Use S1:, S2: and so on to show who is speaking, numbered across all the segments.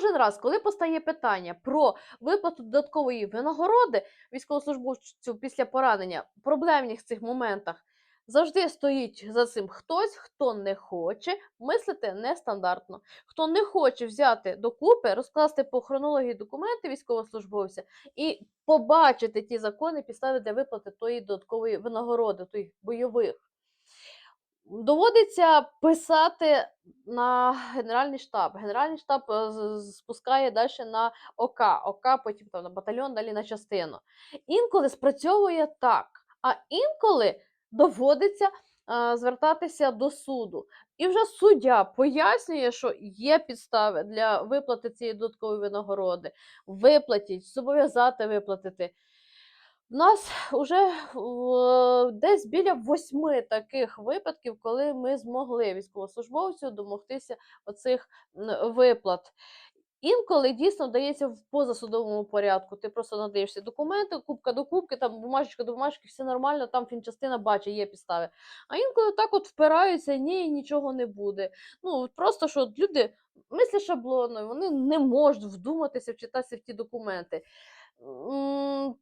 S1: кожен раз, коли постає питання про виплату додаткової винагороди військовослужбовцю після поранення, проблемних цих моментах, завжди стоїть за цим хтось, хто не хоче мислити нестандартно, хто не хоче взяти докупи, розкласти по хронології документи військовослужбовця і побачити ті закони підстави для виплати тої додаткової винагороди, тих бойових. Доводиться писати на Генеральний штаб. Генеральний штаб е, спускає далі на ОК, ОК, потім там на батальйон, далі на частину. Інколи спрацьовує так, а інколи доводиться е, звертатися до суду. І вже суддя пояснює, що є підстави для виплати цієї додаткової винагороди. Виплатіть, зобов'язати виплатити. У нас вже десь біля восьми таких випадків, коли ми змогли військовослужбовцю домогтися оцих виплат. Інколи дійсно дається в позасудовому порядку. Ти просто надаєшся документи, кубка до кубки, там бумажечка до бумажки, все нормально, там фінчастина бачить, є підстави. А інколи так от впираються, ні, нічого не буде. Ну просто що люди мислять шаблонно, вони не можуть вдуматися, вчитатися в ті документи.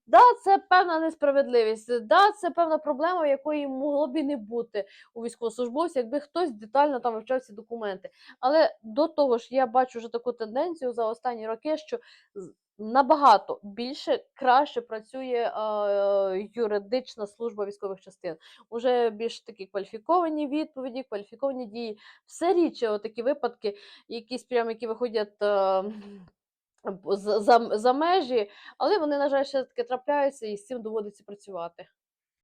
S1: Да, це певна несправедливість, да, це певна проблема, якої могло б і не бути у військовослужбовця, якби хтось детально там вивчав ці документи. Але до того ж, я бачу вже таку тенденцію за останні роки, що набагато більше краще працює е, юридична служба військових частин. Уже більш такі кваліфіковані відповіді, кваліфіковані дії. Все рідше такі випадки, якісь прям які виходять. Е, за, за межі, але вони, на жаль, ще таки трапляються, і з цим доводиться працювати.